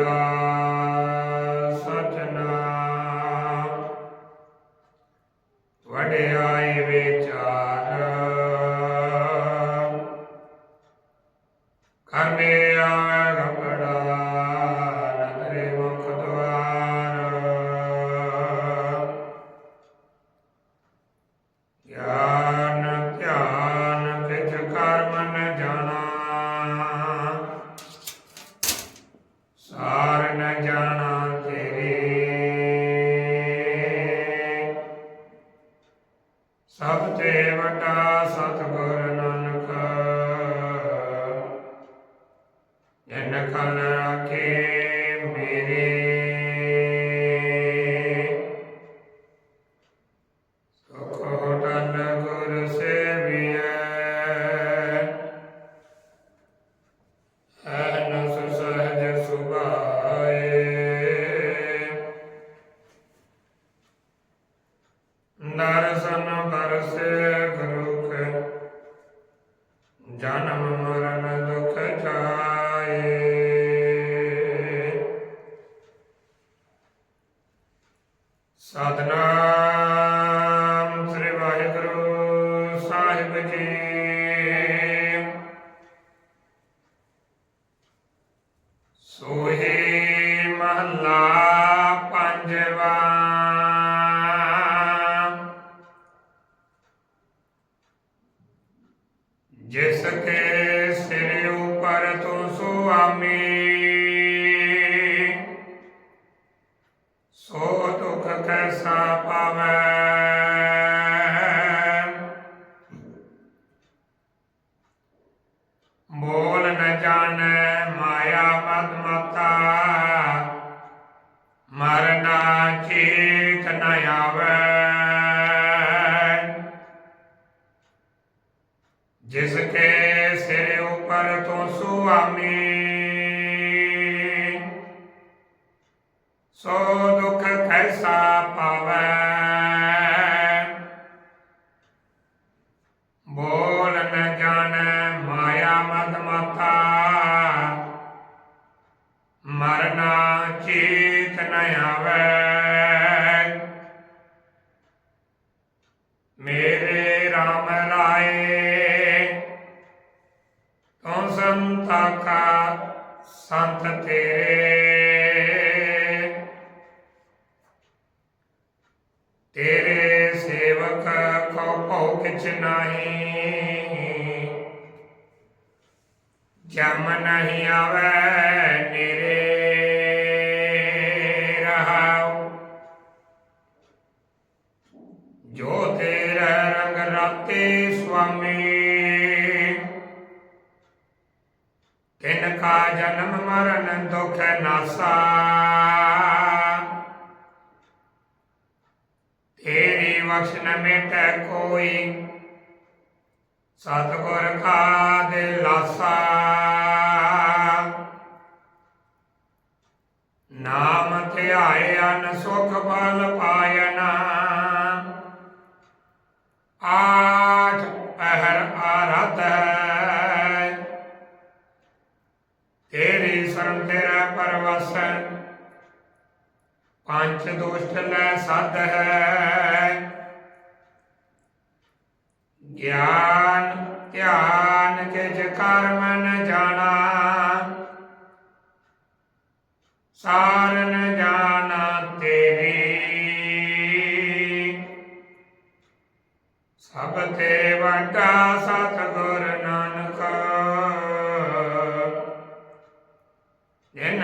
ਬੋਲਾ ਸਭ ਤੇ ਵੱਡਾ ਸਤਿਗੁਰ ਨਾਨਕ। ਜਨ ਕਲ ਰਾਖੇ ਮੇਰੇ। ਸੁਖ ਹੋਟਲ ਗੁਰ ਸੇਵੀਐ। ਅਨਸ ਸਹਜ ਸੁਭਾਏ। ਨਰਸਨ ਬਰਸੇ ਗੁਰੁਖ ਜਨਮ ਮਰਨ ਦੁਖ ਜਾਏ ਸਾਧਨਾ ਜਿਸ ਕੇ ਸਿਰ ਉਪਰ ਤੂੰ ਸੁਆਮੀ। ਸੋ ਦੁਖ ਕੈਸਾ ਪਾਵੈ। ਬੋਲ ਨ ਜਾਣੈ ਮਾਇਆ ਮਦ ਮਤਾ। ਮਰਨਾ ਚੀਤ ਨ ਆਵੈ। ਤੋਂ ਸੋ ਦੁਖ ਕੈਸਾ ਪਾਵੈ? ਬੋਲ ਨ ਜਾਣੈ ਸੰਤਾ ਸੰਤ ਤੇਰੇ। ਤੇਰੇ ਸੇਵਕ ਕੋ ਭਉ ਕਿਛ ਨਾਹੀ। ਜਮ ਨਹੀਂ ਆਵੈ। ਤਿਨ ਕਾ ਜਨਮ ਮਰਨ, ਦੁਖ ਨਾਸਾ। ਤੇਰੀ ਬਖਸ਼ ਨ ਮਿਟੈ ਕੋਈ, ਸਤਿਗੁਰ ਕਾ ਦਿਲਾਸਾ ਨਾਮ ਧਿਆਏ ਅਨ ਸੁਖ ਬਲ ਪਾਇਨਾ ਤੇਰੀ ਸ਼ਰਨ ਤੇਰਾ ਪਰਵਸ ਪੰਜ ਦੋਸ਼ਟ ਲੈ ਸਦ ਹੈ। ਗਿਆਨ, ਧਿਆਨ ਕੇ ਕਰਮ ਨ ਜਾਣਾ। ਸਾਰਨ ਜਾਣਾ